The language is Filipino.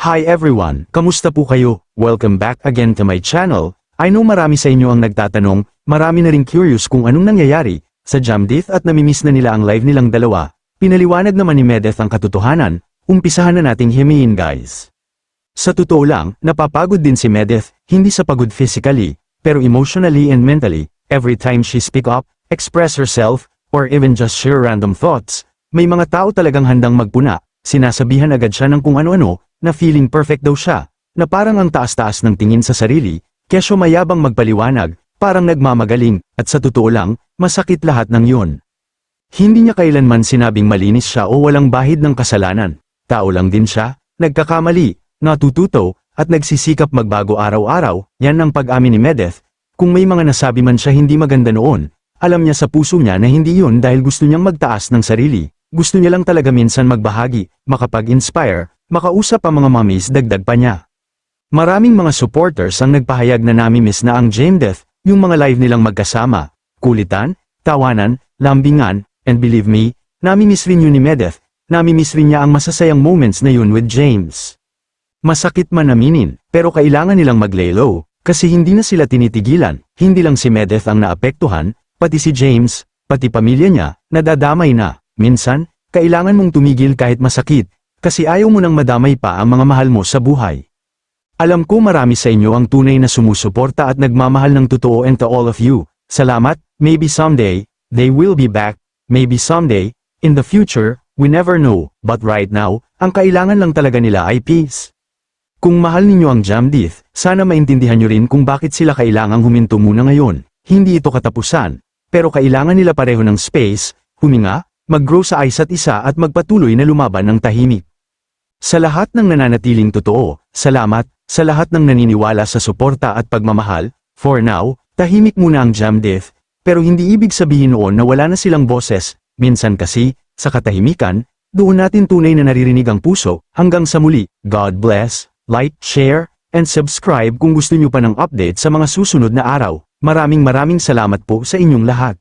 Hi everyone, kamusta po kayo? Welcome back again to my channel. I know marami sa inyo ang nagtatanong, marami na rin curious kung anong nangyayari sa Jamdith at namimiss na nila ang live nilang dalawa. Pinaliwanag naman ni Medeth ang katotohanan, umpisahan na nating himayin guys. Sa totoo lang, napapagod din si Medeth, hindi sa pagod physically, pero emotionally and mentally, every time she speak up, express herself, or even just share random thoughts, may mga tao talagang handang magpuna, sinasabihan agad siya ng kung ano-ano, na feeling perfect daw siya, na parang ang taas-taas ng tingin sa sarili, kesyo mayabang magpaliwanag, parang nagmamagaling, at sa totoo lang, masakit lahat ng yun. Hindi niya kailanman sinabing malinis siya o walang bahid ng kasalanan. Tao lang din siya, nagkakamali, natututo, at nagsisikap magbago araw-araw, yan ang pag-amin ni Medeth. Kung may mga nasabi man siya hindi maganda noon, alam niya sa puso niya na hindi yun dahil gusto niyang magtaas ng sarili. Gusto niya lang talaga minsan magbahagi, makapag-inspire, makausap ang mga mommies dagdag pa niya. Maraming mga supporters ang nagpahayag na nami-miss na ang Jamdeth, yung mga live nilang magkasama, kulitan, tawanan, lambingan, and believe me, nami-miss rin yun ni Medeth, nami-miss rin niya ang masasayang moments na yun with James. Masakit man aminin, pero kailangan nilang mag-lay low, kasi hindi na sila tinitigilan, hindi lang si Medeth ang naapektuhan, pati si James, pati pamilya niya, nadadamay na. Minsan, kailangan mong tumigil kahit masakit, kasi ayaw mo nang madamay pa ang mga mahal mo sa buhay. Alam ko marami sa inyo ang tunay na sumusuporta at nagmamahal ng totoo and to all of you. Salamat, maybe someday, they will be back, maybe someday, in the future, we never know, but right now, ang kailangan lang talaga nila ay peace. Kung mahal ninyo ang Jamdith, sana maintindihan nyo rin kung bakit sila kailangang huminto muna ngayon. Hindi ito katapusan, pero kailangan nila pareho ng space, huminga, mag-grow sa isa't isa at magpatuloy na lumaban ng tahimik. Sa lahat ng nananatiling totoo, salamat, sa lahat ng naniniwala sa suporta at pagmamahal, for now, tahimik muna ang Jamdith, pero hindi ibig sabihin noon na wala na silang boses, minsan kasi, sa katahimikan, doon natin tunay na naririnig ang puso, hanggang sa muli, God bless, like, share, and subscribe kung gusto nyo pa ng update sa mga susunod na araw. Maraming maraming salamat po sa inyong lahat.